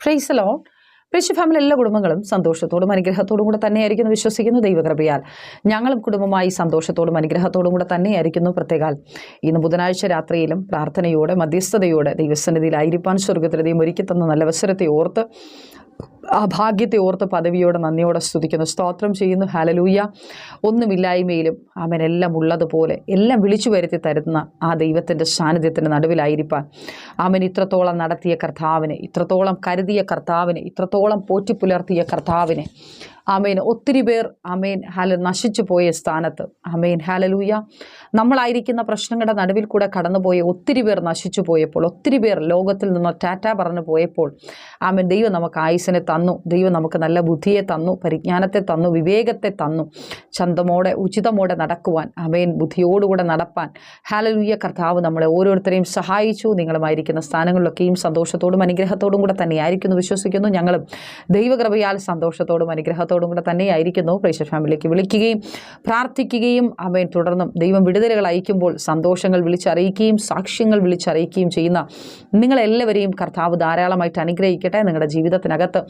ഫ്രൈസലോ പ്രിഷ family എല്ലാ കുടുംബങ്ങളും സന്തോഷത്തോടും അനുഗ്രഹത്തോടും കൂടെ തന്നെയായിരിക്കുന്നു വിശ്വസിക്കുന്നു ദൈവകൃപയാൽ. ഞങ്ങളും കുടുംബമായി സന്തോഷത്തോടും അനുഗ്രഹത്തോടും കൂടെ തന്നെയായിരിക്കുന്നു പ്രത്യേകാൽ. ഇന്ന് ബുധനാഴ്ച രാത്രിയിലും പ്രാർത്ഥനയോടെ മധ്യസ്ഥതയോടെ ദൈവസന്നിധിയിലായിരിക്കാൻ സ്വർഗത്തിലെ ദൈവം ഒരുക്കി തന്ന നല്ല അവസരത്തെ ഓർത്ത് ആ ഭാഗ്യത്തെ ഓർത്ത് പദവിയോടെ നന്ദിയോടെ സ്തുതിക്കുന്നു. സ്തോത്രം ചെയ്യുന്നു. ഹാലലൂയ ഒന്നുമില്ലായ്മയിലും എല്ലാം ഉള്ളതുപോലെ എല്ലാം വിളിച്ചു വരുത്തി തരുന്ന ആ ദൈവത്തിന്റെ സാന്നിധ്യത്തിന്റെ നടുവിലായിരിക്കാൻ അവൻ ഇത്രത്തോളം നടത്തിയ കർത്താവിനെ ഇത്രത്തോളം കരുതിയ കർത്താവിനെ ഇത്രത്തോളം പോറ്റിപ്പുലർത്തിയ കർത്താവിനെ ആമേൻ. ഒത്തിരി പേർ ആമേൻ ഹാല നശിച്ചു പോയ സ്ഥാനത്ത്. ആമേൻ ഹാലലൂയ. നമ്മളായിരിക്കുന്ന പ്രശ്നങ്ങളുടെ നടുവിൽ കൂടെ കടന്നുപോയ ഒത്തിരി പേർ നശിച്ചു പോയപ്പോൾ ഒത്തിരി പേർ ലോകത്തിൽ നിന്ന് ടാറ്റ പറഞ്ഞു പോയപ്പോൾ ആമേൻ ദൈവം നമുക്ക് ആയുസിനെ തന്നു ദൈവം നമുക്ക് നല്ല ബുദ്ധിയെ തന്നു പരിജ്ഞാനത്തെ തന്നു വിവേകത്തെ തന്നു ചന്തമോടെ ഉചിതമോടെ നടക്കുവാൻ ആമേൻ ബുദ്ധിയോടുകൂടെ നടപ്പാൻ. ഹാലലൂയ കർത്താവ് നമ്മളെ ഓരോരുത്തരെയും സഹായിച്ചു. നിങ്ങളുമായിരിക്കുന്ന സ്ഥാനങ്ങളിലൊക്കെയും സന്തോഷത്തോടും അനുഗ്രഹത്തോടും കൂടെ തന്നെയായിരിക്കുന്നു വിശ്വസിക്കുന്നു. ഞങ്ങളും ദൈവകൃപയാൽ സന്തോഷത്തോടും അനുഗ്രഹത്തോടും കൂടെ തന്നെയായിരിക്കുന്നു. പ്രേക്ഷ ഫാമിലിക്ക് വിളിക്കുകയും പ്രാർത്ഥിക്കുകയും. അമ്മയെ തുടർന്നും ദൈവം വിടുതലുകൾ അയക്കുമ്പോൾ സന്തോഷങ്ങൾ വിളിച്ചറിയിക്കുകയും സാക്ഷ്യങ്ങൾ വിളിച്ചറിയിക്കുകയും ചെയ്യുന്ന നിങ്ങളെല്ലാവരെയും കർത്താവ് ധാരാളമായിട്ട് അനുഗ്രഹിക്കട്ടെ. നിങ്ങളുടെ ജീവിതത്തിനകത്ത്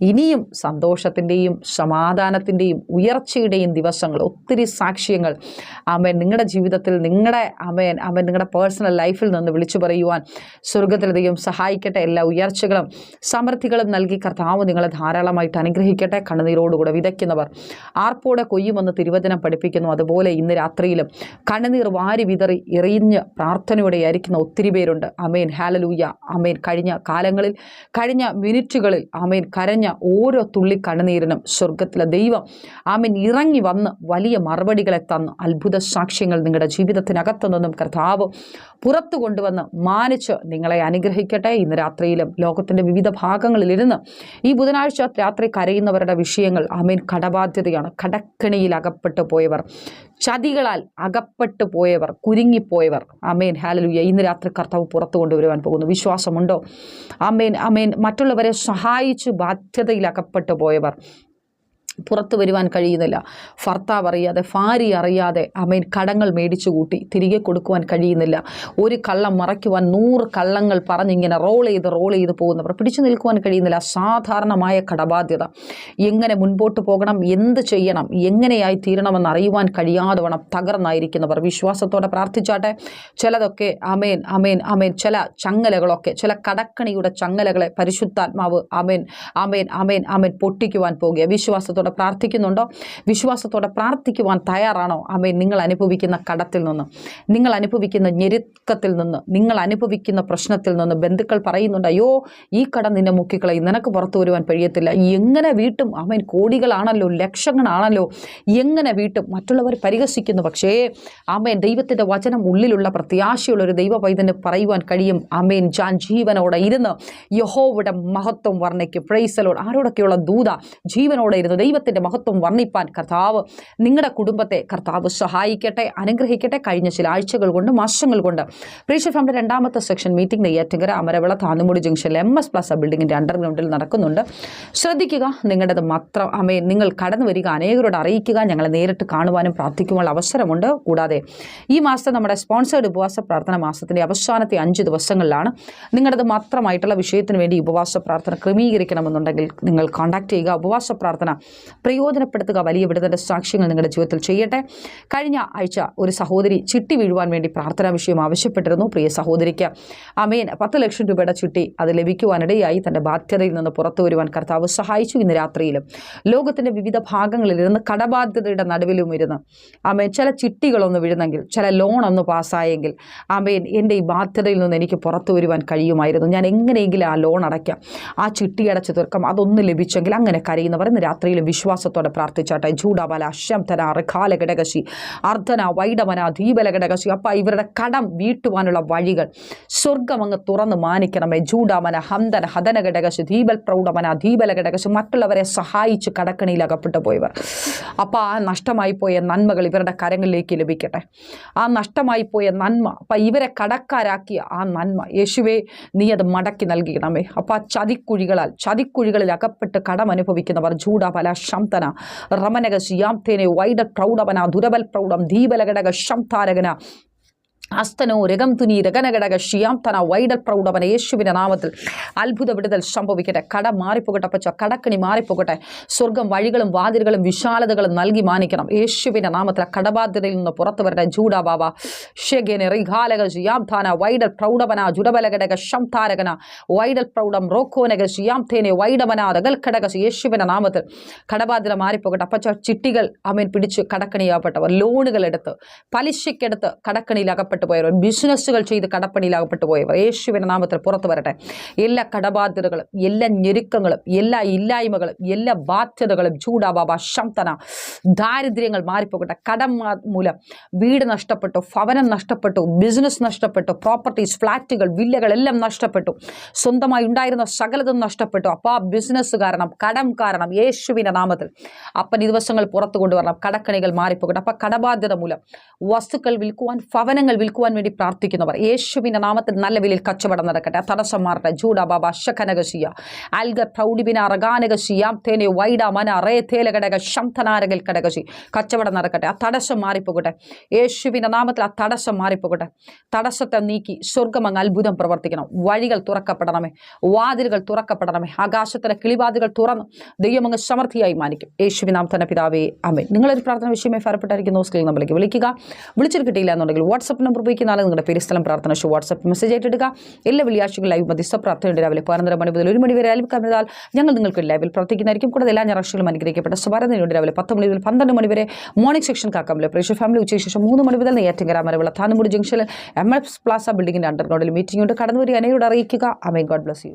ഇനിയും സന്തോഷത്തിന്റെയും സമാധാനത്തിന്റെയും ഉയർച്ചയുടെയും ദിവസങ്ങൾ ഒത്തിരി സാക്ഷ്യങ്ങൾ. അമ്മയൻ നിങ്ങളുടെ ജീവിതത്തിൽ നിങ്ങളുടെ അമ്മയൻ അമ്മൻ നിങ്ങളുടെ പേഴ്സണൽ ലൈഫിൽ നിന്ന് വിളിച്ചു പറയുവാൻ സ്വർഗത്തിൽ ദൈവം സഹായിക്കട്ടെ. എല്ലാ ഉയർച്ചകളും സമൃദ്ധികളും നൽകി കർത്താവ് നിങ്ങളെ ധാരാളമായിട്ട് അനുഗ്രഹിക്കട്ടെ. കണ്ണുനീരോടുകൂടെ വിതയ്ക്കുന്നവർ. ആർപ്പോടെ കൊയ്യുമെന്ന് തിരുവചനം പഠിപ്പിക്കുന്നു. അതുപോലെ ഇന്ന് രാത്രിയിലും കണ്ണുനീർ വാരി വിതറി എറിഞ്ഞ് പ്രാർത്ഥനയോടെ ആയിരിക്കുന്ന ഒത്തിരി പേരുണ്ട്. അമേൻ ഹാലലൂയ അമേൻ കഴിഞ്ഞ കാലങ്ങളിൽ കഴിഞ്ഞ മിനിറ്റുകളിൽ അമേൻ കരഞ്ഞ ഓരോ തുള്ളി കണ്ണുനീരിനും സ്വർഗത്തിലെ ദൈവം ആമേൻ ഇറങ്ങി വന്ന് വലിയ മറുപടികളെ തന്ന്. അത്ഭുത സാക്ഷ്യങ്ങൾ നിങ്ങളുടെ ജീവിതത്തിനകത്തു നിന്നും കർത്താവ് പുറത്തു കൊണ്ടുവന്ന് മാനിച്ച് നിങ്ങളെ അനുഗ്രഹിക്കട്ടെ. ഇന്ന് രാത്രിയിലും ലോകത്തിന്റെ വിവിധ ഭാഗങ്ങളിലിരുന്ന് ഈ ബുധനാഴ്ച രാത്രി കരയുന്നവരുടെ വിഷയങ്ങൾ ആമേൻ കടബാധ്യതയാണ്. കടക്കണിയിൽ അകപ്പെട്ടു പോയവർ ചതികളാൽ അകപ്പെട്ടു പോയവർ കുരുങ്ങിപ്പോയവർ. അമേൻ ഹാലലുയ്യ ഇന്ന് രാത്രി കർത്താവ് പുറത്തു കൊണ്ടുവരുവാൻ പോകുന്നു. വിശ്വാസമുണ്ടോ? അമേൻ അമേൻ മറ്റുള്ളവരെ സഹായിച്ചു ബാധ്യതയിൽ അകപ്പെട്ടു പോയവർ പുറത്തു വരുവാൻ കഴിയുന്നില്ല. ഭർത്താവ് അറിയാതെ ഭാര്യ അറിയാതെ അമ്മയിൻ കടങ്ങൾ മേടിച്ചു കൂട്ടി തിരികെ കൊടുക്കുവാൻ കഴിയുന്നില്ല. ഒരു കള്ളം മറയ്ക്കുവാൻ നൂറ് കള്ളങ്ങൾ പറഞ്ഞിങ്ങനെ റോൾ ചെയ്ത് റോൾ ചെയ്ത് പോകുന്നവർ പിടിച്ചു നിൽക്കുവാൻ കഴിയുന്നില്ല. അസാധാരണമായ കടബാധ്യത. എങ്ങനെ മുൻപോട്ട് പോകണം? എന്ത് ചെയ്യണം? എങ്ങനെയായി തീരണമെന്ന് അറിയുവാൻ കഴിയാതെ വേണം തകർന്നായിരിക്കുന്നവർ. വിശ്വാസത്തോടെ പ്രാർത്ഥിച്ചാട്ടെ. ചിലതൊക്കെ അമേൻ അമേൻ അമേൻ. ചില ചങ്ങലകളൊക്കെ ചില കടക്കണിയുടെ ചങ്ങലകളെ പരിശുദ്ധാത്മാവ് അമേൻ അമേൻ അമേൻ അമേൻ പൊട്ടിക്കുവാൻ പോകുക. വിശ്വാസത്തോടെ പ്രാർത്ഥിക്കുന്നുണ്ടോ? വിശ്വാസത്തോടെ പ്രാർത്ഥിക്കുവാൻ തയ്യാറാണോ? അമേൻ നിങ്ങൾ അനുഭവിക്കുന്ന കടത്തിൽ നിന്ന് നിങ്ങൾ അനുഭവിക്കുന്ന ഞെരുക്കത്തിൽ നിന്ന് നിങ്ങൾ അനുഭവിക്കുന്ന പ്രശ്നത്തിൽ നിന്ന് ബന്ധുക്കൾ പറയുന്നുണ്ട് അയ്യോ ഈ കട നിന്നെ മുക്കിക്കളയും നിനക്ക് പുറത്തു വരുവാൻ കഴിയത്തില്ല. എങ്ങനെ വീട്ടും അമ്മൻ കോടികളാണല്ലോ ലക്ഷങ്ങളാണല്ലോ എങ്ങനെ വീട്ടും മറ്റുള്ളവർ പരിഹസിക്കുന്നു? പക്ഷേ അമേൻ ദൈവത്തിന്റെ വചനം ഉള്ളിലുള്ള പ്രത്യാശയുള്ള ഒരു ദൈവ പറയുവാൻ കഴിയും. അമ്മേൻ ഞാൻ ജീവനോടെ ഇരുന്ന് യഹോവിടെ മഹത്വം വർണയ്ക്ക് പ്രൈസലോട് ആരോടൊക്കെയുള്ള ദൂത ജീവനോടെ ഇരുന്ന് ദൈവത്തിന്റെ മഹത്വം വർണിപ്പാൻ കർത്താവ് നിങ്ങളുടെ കുടുംബത്തെ കർത്താവ് സഹായിക്കട്ടെ അനുഗ്രഹിക്കട്ടെ കഴിഞ്ഞ ചില ആഴ്ചകൾ കൊണ്ട് മാസങ്ങൾ കൊണ്ട്. പ്രീഷ ഫാമിലി രണ്ടാമത്തെ സെക്ഷൻ മീറ്റിംഗ് നെയ്യാറ്റിങ്കര അമരവിള താന്നുമുടി ജംഗ്ഷനിൽ എം എസ് പ്ലസ് ബിൽഡിങ്ങിന്റെ അണ്ടർഗ്രൗണ്ടിൽ നടക്കുന്നുണ്ട്. ശ്രദ്ധിക്കുക നിങ്ങളുടേത് മാത്രം അമേ നിങ്ങൾ കടന്നു വരിക അനേകരോട് അറിയിക്കുക ഞങ്ങളെ നേരിട്ട് കാണുവാനും പ്രാർത്ഥിക്കുവാനുള്ള അവസരമുണ്ട്. കൂടാതെ ഈ മാസത്തെ നമ്മുടെ സ്പോൺസേഡ് ഉപവാസ പ്രാർത്ഥന മാസത്തിന്റെ അവസാനത്തെ അഞ്ച് ദിവസങ്ങളിലാണ് നിങ്ങളുടേത് മാത്രമായിട്ടുള്ള വിഷയത്തിന് വേണ്ടി ഉപവാസ പ്രാർത്ഥന ക്രമീകരിക്കണമെന്നുണ്ടെങ്കിൽ നിങ്ങൾ കോൺടാക്ട് ചെയ്യുക. ഉപവാസ പ്രാർത്ഥന പ്രയോജനപ്പെടുത്തുക. വലിയ വിടുതന്റെ സാക്ഷ്യങ്ങൾ നിങ്ങളുടെ ജീവിതത്തിൽ ചെയ്യട്ടെ. കഴിഞ്ഞ ആഴ്ച ഒരു സഹോദരി ചിട്ടി വീഴുവാൻ വേണ്ടി പ്രാർത്ഥനാ വിഷയം ആവശ്യപ്പെട്ടിരുന്നു. പ്രിയ സഹോദരിക്ക് അമേൻ. പത്ത് ലക്ഷം രൂപയുടെ ചിട്ടി അത് ലഭിക്കുവാനിടയായി. തന്റെ ബാധ്യതയിൽ നിന്ന് പുറത്തു വരുവാൻ കർത്താവ് സഹായിച്ചു. ഇന്ന് രാത്രിയിലും ലോകത്തിന്റെ വിവിധ ഭാഗങ്ങളിലിരുന്ന് കടബാധ്യതയുടെ നടുവിലും ഇരുന്ന് അമേൻ ചില ചിട്ടികളൊന്ന് വീഴുന്നെങ്കിൽ ചില ലോൺ ഒന്ന് പാസ്സായെങ്കിൽ അമേൻ എന്റെ ഈ ബാധ്യതയിൽ നിന്ന് എനിക്ക് പുറത്തു വരുവാൻ കഴിയുമായിരുന്നു. ഞാൻ എങ്ങനെയെങ്കിലും ആ ലോൺ അടയ്ക്കാം. ആ ചിട്ടി അടച്ചു തീർക്കാം അതൊന്ന് ലഭിച്ചെങ്കിൽ അങ്ങനെ കരയുന്നവർ ഇന്ന് രാത്രിയിൽ വിശ്വാസത്തോടെ പ്രാർത്ഥിച്ചാട്ടെ. ജൂഡബല അശംധന റിഖാല ഘടകശി അർദ്ധന വൈഡമന ദീപല ഘടകശി. അപ്പ ഇവരുടെ കടം വീട്ടുവാനുള്ള വഴികൾ സ്വർഗം അങ്ങ് തുറന്ന് മാനിക്കണമേ. ചൂടാമന ഹന്തന ഹതന ഘടകശി ദീപൽ പ്രൗഢമന ദീപല ഘടകശി. മറ്റുള്ളവരെ സഹായിച്ച് കടക്കണിയിൽ അകപ്പെട്ടു പോയവർ അപ്പോൾ ആ നഷ്ടമായി പോയ നന്മകൾ ഇവരുടെ കരങ്ങളിലേക്ക് ലഭിക്കട്ടെ. ആ നഷ്ടമായി പോയ നന്മ അപ്പം ഇവരെ കടക്കാരാക്കിയ ആ നന്മ യേശുവേ നീ അത് മടക്കി നൽകിക്കണമേ. അപ്പോൾ ആ ചതിക്കുഴികളാൽ ചതിക്കുഴികളിൽ അകപ്പെട്ട് കടം അനുഭവിക്കുന്നവർ ജൂഡബല ശംതന റമനക ശിയാംതേനെ വൈഡ പ്രൗഢവന ദുരബൽ പ്രൗഢം ദീപലഘടക ശംതാരകന. അസ്തനോ രകം തുനി രകനഘടക ഷിയാം തന വൈഡൽ പ്രൗഢവന യേശുവിന്റെ നാമത്തിൽ അത്ഭുത വിടുതൽ സംഭവിക്കട്ടെ. കട മാറിപ്പോകട്ടെ പച്ച കടക്കണി മാറിപ്പോകട്ടെ. സ്വർഗം വഴികളും വാതിലുകളും വിശാലതകളും നൽകി മാനിക്കണം. യേശുവിന്റെ നാമത്തിൽ കടബാധ്യതയിൽ നിന്ന് പുറത്തു വരട്ടെ. ജൂഡ ബാബ ഷെഗനെ റിഘാലക ഷിയാം താന വൈഡൽ പ്രൗഢവന ജുഡബലഘടക ശംതാരകന വൈഡൽ പ്രൗഢം റോക്കോനക ഷിയാം തേനെ വൈഡവന ദകൽ ഘടക യേശുവിന്റെ നാമത്തിൽ കടബാധ്യത മാറിപ്പോകട്ടെ. അപ്പച്ച ചിട്ടികൾ അമേൻ പിടിച്ച് കടക്കണിയാപ്പെട്ടവർ ലോണുകൾ എടുത്ത് പലിശയ്ക്കെടുത്ത് കടക്കണിയിൽ അകപ്പെട്ടു പോയവർ ബിസിനസ്സുകൾ ചെയ്ത് കടപ്പണിയിൽ അകപ്പെട്ടു പോയവർ യേശുവിന്റെ നാമത്തിൽ പുറത്തു വരട്ടെ. എല്ലാ കടബാധ്യതകളും എല്ലാ ഞെരുക്കങ്ങളും എല്ലാ ഇല്ലായ്മകളും എല്ലാ ബാധ്യതകളും ചൂടാബാബ ശംതന ദാരിദ്ര്യങ്ങൾ മാറിപ്പോകട്ടെ. കടം മൂലം വീട് നഷ്ടപ്പെട്ടു ഭവനം നഷ്ടപ്പെട്ടു ബിസിനസ് നഷ്ടപ്പെട്ടു പ്രോപ്പർട്ടീസ് ഫ്ലാറ്റുകൾ വില്ലകൾ എല്ലാം നഷ്ടപ്പെട്ടു. സ്വന്തമായി ഉണ്ടായിരുന്ന സകലതും നഷ്ടപ്പെട്ടു. അപ്പോൾ ആ ബിസിനസ് കാരണം കടം കാരണം യേശുവിന്റെ നാമത്തിൽ അപ്പൻ ഈ ദിവസങ്ങൾ പുറത്തു കൊണ്ടുവരണം. കടക്കണികൾ മാറിപ്പോകട്ടെ. അപ്പം കടബാധ്യത മൂലം വസ്തുക്കൾ വിൽക്കുവാൻ ഭവനങ്ങൾ വിൽക്കുവാൻ വേണ്ടി പ്രാർത്ഥിക്കുന്നവർ. യേശുവിന്റെ നാമത്തിൽ നല്ല വിലയിൽ കച്ചവടം നടക്കട്ടെ. തടസ്സം മാറട്ടെ ജൂഡ ബാബ ശഖനകശിയ ആൽഗ പ്രൗഢിബിന റഗാനകശിയാം തേനെ വൈഡ മന റേ തേലഘടക ശംതനാരകൽ കടകശി. കച്ചവടം നടക്കട്ടെ. ആ തടസ്സം മാറിപ്പോകട്ടെ. യേശുവിന്റെ നാമത്തിൽ ആ തടസ്സം മാറിപ്പോകട്ടെ. തടസ്സത്തെ നീക്കി സ്വർഗം അങ്ങ് അത്ഭുതം പ്രവർത്തിക്കണം. വഴികൾ തുറക്കപ്പെടണമേ. വാതിലുകൾ തുറക്കപ്പെടണമേ. ആകാശത്തിലെ കിളിവാതിലുകൾ തുറന്ന് ദൈവം അങ്ങ് സമൃദ്ധിയായി മാനിക്കും. യേശുവിനാം തന്നെ പിതാവേ അമേ നിങ്ങളൊരു പ്രാർത്ഥന വിഷയമായി ഫലപ്പെട്ടായിരിക്കും നോസ്കിൽ നമ്മളിലേക്ക് വിളിക്കുക. വിളിച്ചിട്ട് കിട്ടിയില്ല എന്നുണ്ടെങ്കിൽ വാട്സപ്പ് നമ്പർ ഉപയോഗിക്കുന്ന ആളെ നിങ്ങളുടെ പേര് സ്ഥലം പ്രാർത്ഥന ഷോ വാട്സ്ആപ്പ് മെസ്സേജ് ആയിട്ടെടുക്കുക. എല്ലാ വെള്ളിയാഴ്ചകളും ലൈവ് മധ്യസ്ഥ പ്രാർത്ഥനയുണ്ട്. രാവിലെ പതിനൊന്നര മണി മുതൽ ഒരു മണി വരെ ലൈവ് കമിതാൽ ഞങ്ങൾ നിങ്ങൾക്ക് ലൈവിൽ പ്രവർത്തിക്കുന്നതായിരിക്കും. കൂടാതെ എല്ലാ ഞായറാഴ്ചകളും അനുഗ്രഹിക്കപ്പെട്ട സ്വാരതയുണ്ട് രാവിലെ പത്ത് മണി മുതൽ പന്ത്രണ്ട് മണി വരെ മോർണിംഗ് സെക്ഷൻ കാക്കാമല്ലോ പ്രേക്ഷ ഫാമിലി ഉച്ചയ്ക്ക് ശേഷം മൂന്ന് മണി മുതൽ നെയ്യാറ്റിങ്കര മരവിള താനമുടി ജംഗ്ഷനിൽ എം എഫ് പ്ലാസ ബിൽഡിംഗിന്റെ അണ്ടർഗ്രൗണ്ടിൽ മീറ്റിംഗ് ഉണ്ട്. കടന്നു വരിക അനയോട് അറിയിക്കുക. അമേ ഗോഡ് ബ്ലസ് യു